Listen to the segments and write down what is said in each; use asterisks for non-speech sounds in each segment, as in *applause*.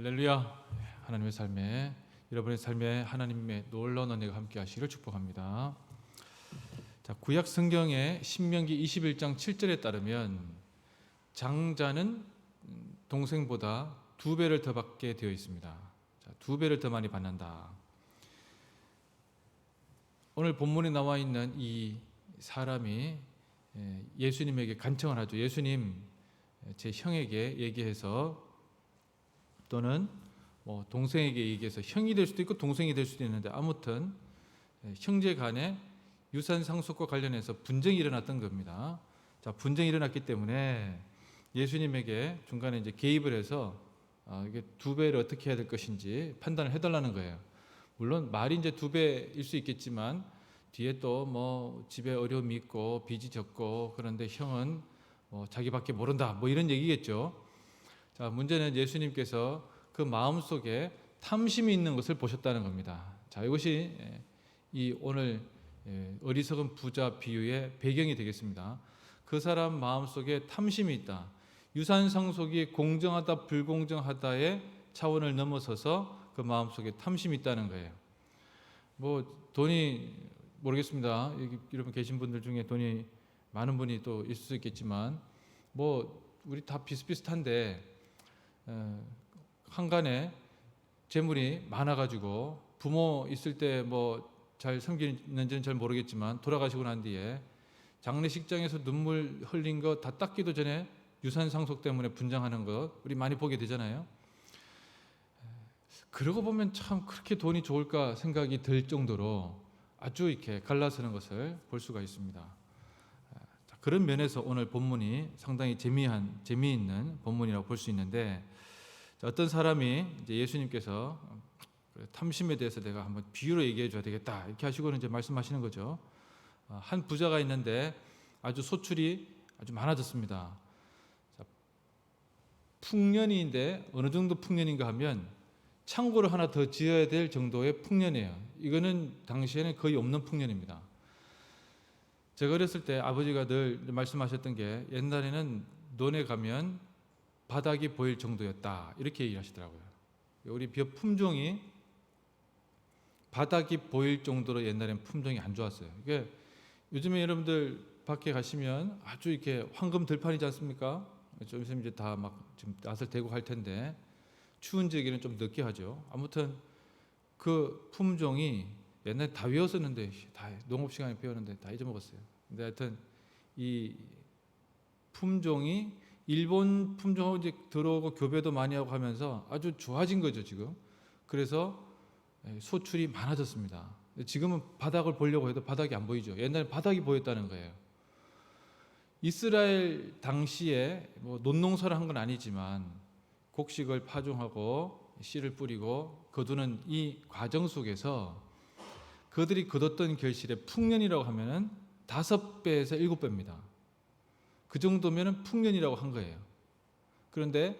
할렐루야. 하나님의 삶에 여러분의 삶에 하나님의 놀라운 은혜가 함께 하시기를 축복합니다. 자, 구약 성경의 신명기 21장 7절에 따르면 장자는 동생보다 두 배를 더 받게 되어 있습니다. 자, 두 배를 더 많이 받는다. 오늘 본문에 나와 있는 이 사람이 예, 예수님에게 간청을 하죠. 예수님, 제 형에게 얘기해서 또는 뭐 동생에게 얘기해서 형이 될 수도 있고 동생이 될 수도 있는데 아무튼 예, 형제 간에 유산 상속과 관련해서 분쟁이 일어났던 겁니다. 자, 분쟁이 일어났기 때문에 예수님에게 중간에 이제 개입을 해서 아, 이게 두 배를 어떻게 해야 될 것인지 판단을 해달라는 거예요. 물론 말이 이제 두 배일 수 있겠지만 뒤에 또 뭐 집에 어려움이 있고 빚이 적고 그런데 형은 뭐 자기밖에 모른다 뭐 이런 얘기겠죠. 자 문제는 예수님께서 그 마음 속에 탐심이 있는 것을 보셨다는 겁니다. 자 이것이 예, 이 오늘 예, 어리석은 부자 비유의 배경이 되겠습니다. 그 사람 마음 속에 탐심이 있다. 유산 상속이 공정하다 불공정하다의 차원을 넘어서서 그 마음 속에 탐심이 있다는 거예요. 뭐 돈이 모르겠습니다. 여러분 계신 분들 중에 돈이 많은 분이 또 있을 수 있겠지만 뭐 우리 다 비슷비슷한데 어, 한간에 재물이 많아가지고 부모 있을 때 뭐 잘 섬기는지는 잘 모르겠지만 돌아가시고 난 뒤에 장례식장에서 눈물 흘린 거 다 닦기도 전에 유산 상속 때문에 분장하는 거 우리 많이 보게 되잖아요. 그러고 보면 참 그렇게 돈이 좋을까 생각이 들 정도로 아주 이렇게 갈라서는 것을 볼 수가 있습니다. 자, 그런 면에서 오늘 본문이 상당히 재미한 재미있는 본문이라고 볼 수 있는데 자, 어떤 사람이 이제 예수님께서 탐심에 대해서 내가 한번 비유로 얘기해 줘야 되겠다 이렇게 하시고는 이제 말씀하시는 거죠. 어, 한 부자가 있는데 아주 소출이 아주 많아졌습니다. 자, 풍년인데 어느 정도 풍년인가 하면 창고를 하나 더 지어야 될 정도의 풍년이에요. 이거는 당시에는 거의 없는 풍년입니다. 제가 어렸을 때 아버지가 늘 말씀하셨던 게 옛날에는 논에 가면 바닥이 보일 정도였다 이렇게 얘기하시더라고요. 우리 벼 품종이 바닥이 보일 정도로 옛날엔 품종이 안 좋았어요. 이게 요즘에 여러분들 밖에 가시면 아주 이렇게 황금 들판이지 않습니까? 좀 있으면 이제 다 막 지금 낯을 대고 할 텐데 추운 지역에는 좀 늦게 하죠. 아무튼 그 품종이 옛날에 다 외웠었는데 다 농업 시간에 배웠는데 다 잊어먹었어요. 근데 하여튼 이 품종이 일본 품종하고 이제 들어오고 교배도 많이 하고 하면서 아주 좋아진 거죠 지금. 그래서 예, 소출이 많아졌습니다. 지금은 바닥을 보려고 해도 바닥이 안 보이죠. 옛날에 바닥이 보였다는 거예요. 이스라엘 당시에 뭐 논농사를 한 건 아니지만 곡식을 파종하고 씨를 뿌리고 거두는 이 과정 속에서 그들이 거뒀던 결실의 풍년이라고 하면은 다섯 배에서 일곱 배입니다. 그 정도면은 풍년이라고 한 거예요. 그런데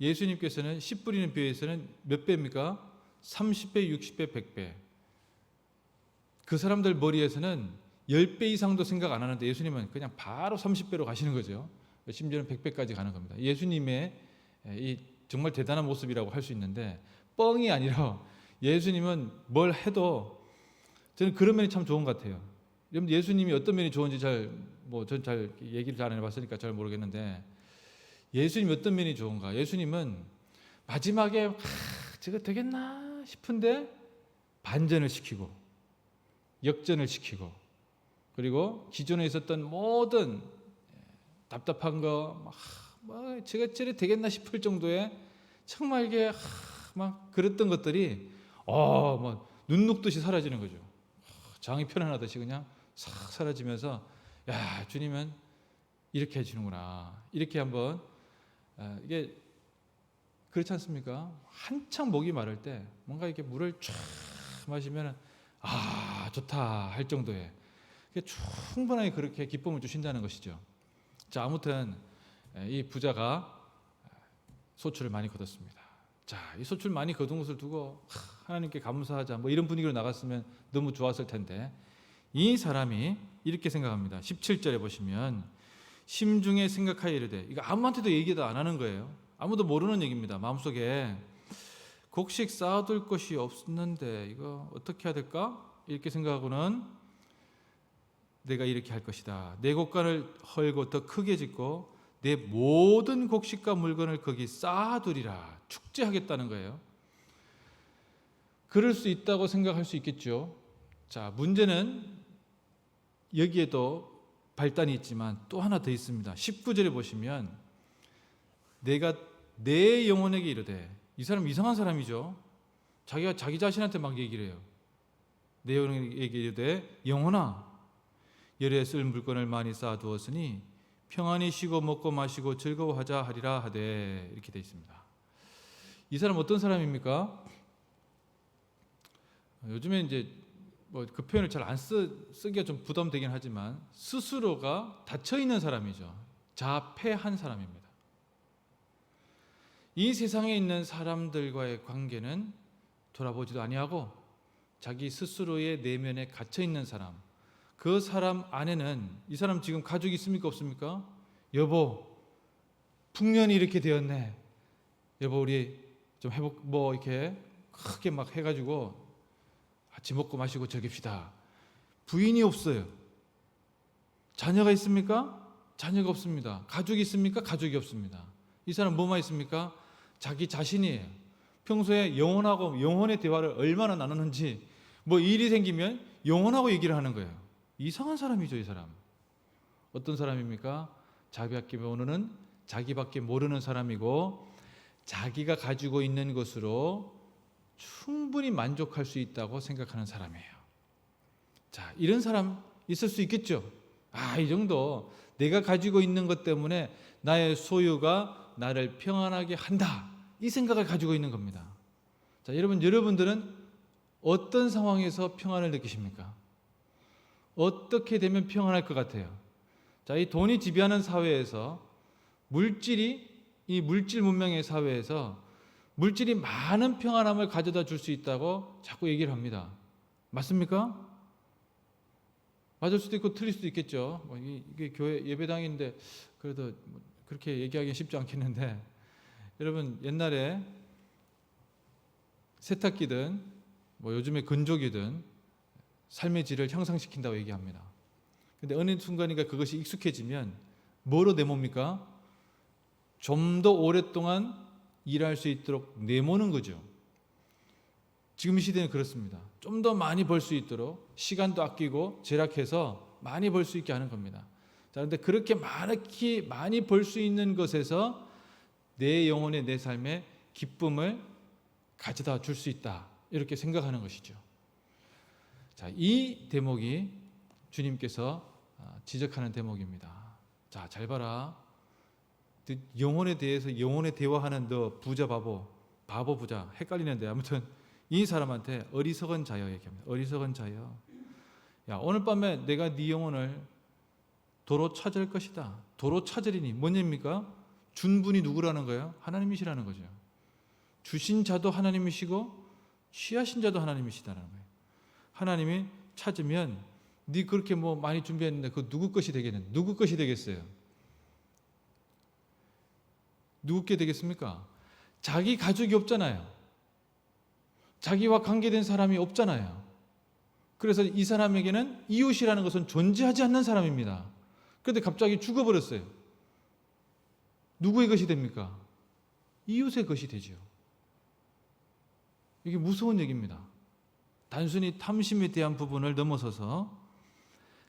예수님께서는 씨 뿌리는 비유에서는 몇 배입니까? 30배, 60배, 100배. 그 사람들 머리에서는 10배 이상도 생각 안 하는데 예수님은 그냥 바로 30배로 가시는 거죠. 심지어는 100배까지 가는 겁니다. 예수님의 이 정말 대단한 모습이라고 할 수 있는데 뻥이 아니라 예수님은 뭘 해도 저는 그런 면이 참 좋은 것 같아요. 여러분 예수님이 어떤 면이 좋은지 잘 뭐 전 잘 얘기를 잘 안 해봤으니까 잘 모르겠는데 예수님 어떤 면이 좋은가? 예수님은 마지막에 하, 저거 되겠나 싶은데 반전을 시키고 역전을 시키고 그리고 기존에 있었던 모든 답답한 거, 막, 뭐 제가 저래 되겠나 싶을 정도의 정말 이게 하, 막 그랬던 것들이 어뭐 눈녹듯이 사라지는 거죠. 장이 편안하듯이 그냥 싹 사라지면서 야 주님은 이렇게 해주는구나 이렇게 한번 아, 이게 그렇지 않습니까? 한창 목이 마를 때 뭔가 이렇게 물을 쫙 마시면은 아 좋다 할 정도의 충분하게 그렇게 기쁨을 주신다는 것이죠. 자 아무튼 이 부자가 소출을 많이 거뒀습니다. 자, 이 소출 많이 거둔 것을 두고 하나님께 감사하자 뭐 이런 분위기로 나갔으면 너무 좋았을 텐데 이 사람이 이렇게 생각합니다. 17절에 보시면 심중에 생각하여 이르되 이거 아무한테도 얘기도 안 하는 거예요. 아무도 모르는 얘기입니다. 마음속에 곡식 쌓아둘 것이 없는데 이거 어떻게 해야 될까? 이렇게 생각하고는 내가 이렇게 할 것이다. 내 곡간을 헐고 더 크게 짓고 내 모든 곡식과 물건을 거기 쌓아두리라. 축제하겠다는 거예요. 그럴 수 있다고 생각할 수 있겠죠. 자, 문제는 여기에도 발단이 있지만 또 하나 더 있습니다. 19절에 보시면 내가 내 영혼에게 이르되 이 사람 이상한 사람이죠. 자기가 자기 자신한테 막 얘기를 해요. 내 영혼에게 이르되 영혼아 열에 쓸 물건을 많이 쌓아두었으니 평안히 쉬고 먹고 마시고 즐거워하자 하리라 하되 이렇게 되어 있습니다. 이 사람 어떤 사람입니까? 요즘에 이제 뭐 그 표현을 잘 안 쓰기가 좀 부담되긴 하지만 스스로가 닫혀 있는 사람이죠. 자폐한 사람입니다. 이 세상에 있는 사람들과의 관계는 돌아보지도 아니하고 자기 스스로의 내면에 갇혀 있는 사람. 그 사람 안에는 이 사람 지금 가족이 있습니까 없습니까? 여보, 풍년이 이렇게 되었네. 여보 우리 좀 해복 뭐 이렇게 크게 막 해가지고 같이 먹고 마시고 즐깁시다. 부인이 없어요. 자녀가 있습니까? 자녀가 없습니다. 가족이 있습니까? 가족이 없습니다. 이 사람 뭐만 있습니까? 자기 자신이에요. 평소에 영혼하고 영혼의 대화를 얼마나 나누는지 뭐 일이 생기면 영혼하고 얘기를 하는 거예요. 이상한 사람이죠, 이 사람. 어떤 사람입니까? 자기밖에 모르는 자기밖에 모르는 사람이고 자기가 가지고 있는 것으로 충분히 만족할 수 있다고 생각하는 사람이에요. 자, 이런 사람 있을 수 있겠죠. 아, 이 정도 내가 가지고 있는 것 때문에 나의 소유가 나를 평안하게 한다. 이 생각을 가지고 있는 겁니다. 자, 여러분, 여러분들은 어떤 상황에서 평안을 느끼십니까? 어떻게 되면 평안할 것 같아요? 자, 이 돈이 지배하는 사회에서 물질이 이 물질 문명의 사회에서 물질이 많은 평안함을 가져다 줄 수 있다고 자꾸 얘기를 합니다. 맞습니까? 맞을 수도 있고 틀릴 수도 있겠죠. 뭐 이게 교회 예배당인데 그래도 뭐 그렇게 얘기하기 쉽지 않겠는데 *laughs* 여러분 옛날에 세탁기든 뭐 요즘에 건조기든 삶의 질을 향상시킨다고 얘기합니다. 근데 어느 순간인가 그것이 익숙해지면 뭐로 내몹니까? 좀 더 오랫동안 일할 수 있도록 내모는 거죠. 지금 이 시대는 그렇습니다. 좀 더 많이 벌 수 있도록 시간도 아끼고 절약해서 많이 벌 수 있게 하는 겁니다. 자, 그런데 그렇게 많이 많이 벌 수 있는 것에서 내 영혼의 내 삶의 기쁨을 가져다 줄 수 있다. 이렇게 생각하는 것이죠. 자, 이 대목이 주님께서 아, 지적하는 대목입니다. 자, 잘 봐라. 영혼에 대해서 영혼에 대화하는 너 부자 바보, 바보 부자 헷갈리는데 아무튼 이 사람한테 어리석은 자여 얘기합니다. 어리석은 자여. 야, 오늘 밤에 내가 네 영혼을 도로 찾을 것이다. 도로 찾으리니 뭐냐입니까? 준 분이 누구라는 거예요? 하나님이시라는 거죠. 주신 자도 하나님이시고 취하신 자도 하나님이시다는 거예요. 하나님이 찾으면 네 그렇게 뭐 많이 준비했는데 그 누구 것이 되겠는? 누구 것이 되겠어요? 누구께 되겠습니까? 자기 가족이 없잖아요. 자기와 관계된 사람이 없잖아요. 그래서 이 사람에게는 이웃이라는 것은 존재하지 않는 사람입니다. 그런데 갑자기 죽어버렸어요. 누구의 것이 됩니까? 이웃의 것이 되죠. 이게 무서운 얘기입니다. 단순히 탐심에 대한 부분을 넘어서서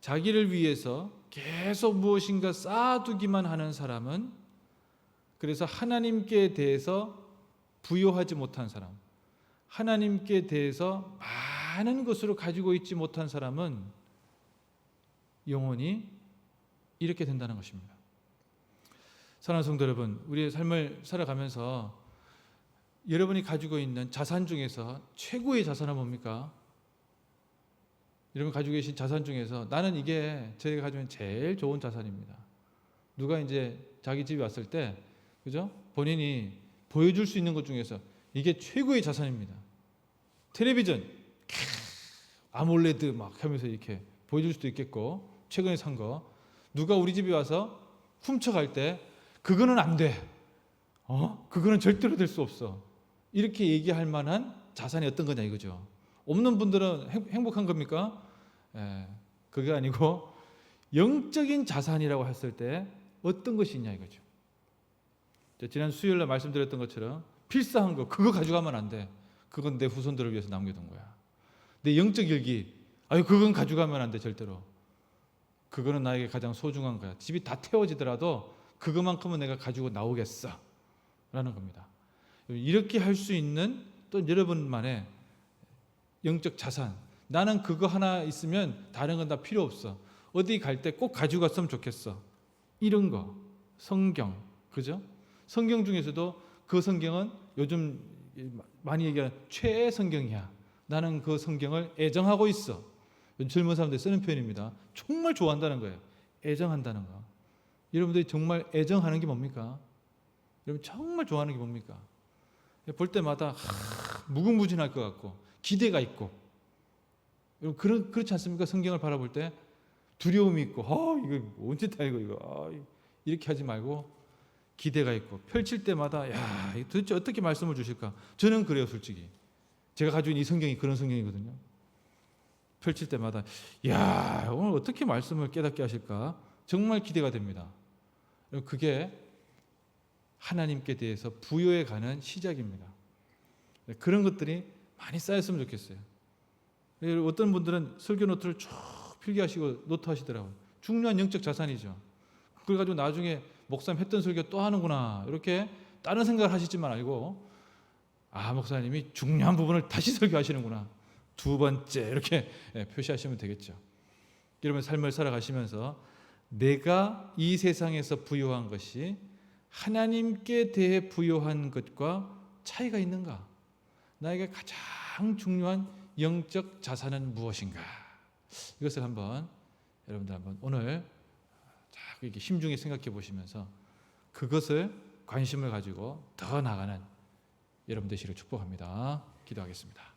자기를 위해서 계속 무엇인가 쌓아두기만 하는 사람은 그래서 하나님께 대해서 부여하지 못한 사람, 하나님께 대해서 많은 것으로 가지고 있지 못한 사람은 영원히 이렇게 된다는 것입니다. 사랑하는 성도 여러분, 우리의 삶을 살아가면서 여러분이 가지고 있는 자산 중에서 최고의 자산은 뭡니까? 여러분 가지고 계신 자산 중에서 나는 이게 저희가 가지고 있는 제일 좋은 자산입니다. 누가 이제 자기 집에 왔을 때 그죠? 본인이 보여줄 수 있는 것 중에서 이게 최고의 자산입니다. 텔레비전, 아몰레드 막 하면서 이렇게 보여줄 수도 있겠고, 최근에 산 거. 누가 우리 집에 와서 훔쳐갈 때, 그거는 안 돼. 어? 그거는 절대로 될 수 없어. 이렇게 얘기할 만한 자산이 어떤 거냐 이거죠. 없는 분들은 행- 행복한 겁니까? 예, 그게 아니고 영적인 자산이라고 했을 때 어떤 것이 있냐 이거죠. 저 지난 수요일 날 말씀드렸던 것처럼 필사한 거 그거 가져가면 안 돼. 그건 내 후손들을 위해서 남겨둔 거야. 내 영적 일기 아유 그건 가져가면 안 돼 절대로. 그거는 나에게 가장 소중한 거야. 집이 다 태워지더라도 그것만큼은 내가 가지고 나오겠어. 라는 겁니다. 이렇게 할 수 있는 또 여러분만의 영적 자산. 나는 그거 하나 있으면 다른 건 다 필요 없어. 어디 갈 때 꼭 가지고 갔으면 좋겠어. 이런 거. 성경. 그죠? 성경 중에서도 그 성경은 요즘 많이 얘기하는 최애 성경이야. 나는 그 성경을 애정하고 있어. 젊은 사람들이 쓰는 표현입니다. 정말 좋아한다는 거예요. 애정한다는 거. 여러분들이 정말 애정하는 게 뭡니까? 여러분 정말 좋아하는 게 뭡니까? 볼 때마다 하, 무궁무진할 것 같고 기대가 있고 여러분 그렇, 그렇지 않습니까? 성경을 바라볼 때 두려움이 있고 아 이거 언제 다 이거 이거 아, 이렇게 하지 말고 기대가 있고 펼칠 때마다 야 도대체 어떻게 말씀을 주실까? 저는 그래요 솔직히 제가 가지고 있는 이 성경이 그런 성경이거든요. 펼칠 때마다 야 오늘 어떻게 말씀을 깨닫게 하실까? 정말 기대가 됩니다. 그게 하나님께 대해서 부여해 가는 시작입니다. 그런 것들이 많이 쌓였으면 좋겠어요. 어떤 분들은 설교 노트를 쭉 필기하시고 노트 하시더라고요. 중요한 영적 자산이죠. 그걸 가지고 나중에 목사님 했던 설교 또 하는구나 이렇게 다른 생각을 하시지만 알고 아 목사님이 중요한 부분을 다시 *laughs* 설교하시는구나 두 번째 이렇게 예, 표시하시면 되겠죠. 여러분 삶을 살아가시면서 내가 이 세상에서 부여한 것이 하나님께 대해 부여한 것과 차이가 있는가? 나에게 가장 중요한 영적 자산은 무엇인가? 이것을 한번 여러분들 한번 오늘 자 이렇게 심중히 생각해 보시면서 그것을 관심을 가지고 더 나가는 여러분 되시를 축복합니다. 기도하겠습니다.